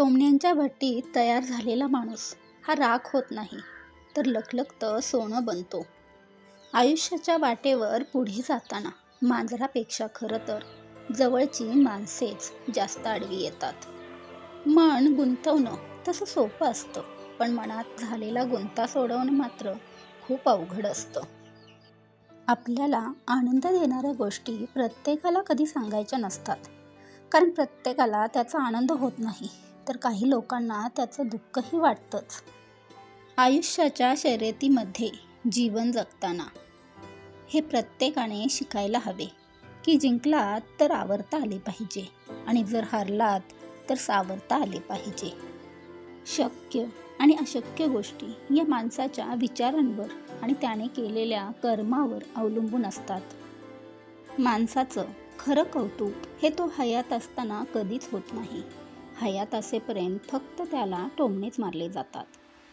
टोमण्यांच्या भट्टीत तयार झालेला माणूस. हा राख होत नाही तर लखलखतं सोनं बनतो. आयुष्याच्या वाटेवर पुढे जाताना मांजरापेक्षा खरं तर जवळची माणसेच जास्त आडवी येतात. मन गुंतवणं तसं सोपं असतं पण मनात झालेला गुंता सोडवणं मात्र खूप अवघड असतं. आपल्याला आनंद देणाऱ्या गोष्टी प्रत्येकाला कधी सांगायच्या नसतात कारण प्रत्येकाला त्याचा आनंद होत नाही. तर काही लोकांना त्याचं दुःखही वाटतंच. आयुष्याच्या शर्यतीमध्ये जीवन जगताना हे प्रत्येकाने शिकायला हवे की जिंकलात तर आवरता आले पाहिजे आणि जर हारलात तर सावरता आले पाहिजे. शक्य आणि अशक्य गोष्टी या माणसाच्या विचारांवर आणि त्याने केलेल्या कर्मावर अवलंबून असतात. माणसाचं खरं कौतुक हे तो हयात असताना कधीच होत नाही. हयात असेपर्यंत फक्त त्याला टोमणेच मारले जातात.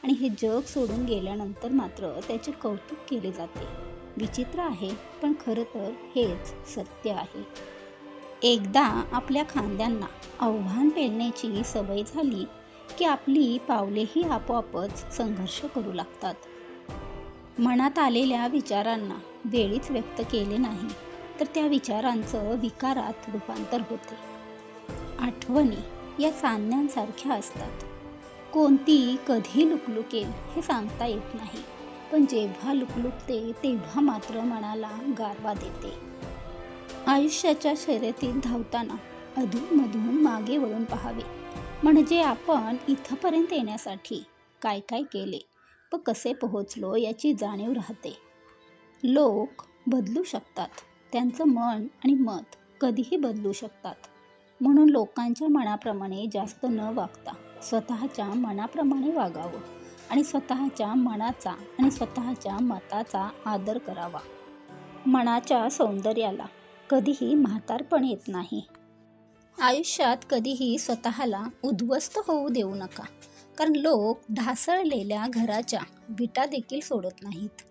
आणि हे जग सोडून गेल्यानंतर मात्र त्याचे कौतुक केले जाते. विचित्र आहे पण खरं तर हेच सत्य आहे. एकदा आपल्या खांद्यांना आव्हान पेलण्याची सवय झाली की आपली पावलेही आपोआपच संघर्ष करू लागतात. मनात आलेल्या विचारांना वेळीच व्यक्त केले नाही तर त्या विचारांचं विकारात रूपांतर होते. आठवणी या चांदण्यांसारख्या असतात. कोणती कधी लुकलुकेल हे सांगता येत नाही. पण जेव्हा लुकलुकते तेव्हा मात्र मनाला गारवा देते. आयुष्याच्या शर्यतीत धावताना अधूनमधून मागे वळून पाहावे. म्हणजे आपण इथंपर्यंत येण्यासाठी काय काय केले व कसे पोहोचलो याची जाणीव राहते. लोक बदलू शकतात. त्यांचं मन आणि मत कधीही बदलू शकतात. म्हणून लोकांच्या मनाप्रमाणे जास्त न वागता स्वतःच्या मनाप्रमाणे वागावं आणि स्वतःच्या मनाचा आणि स्वतःच्या मताचा आदर करावा. मनाच्या सौंदर्याला कधीही म्हातारपण येत नाही. आयुष्यात कधीही स्वतःला उद्ध्वस्त होऊ देऊ नका कारण लोक ढासळलेल्या घराच्या विटा देखील सोडत नाहीत.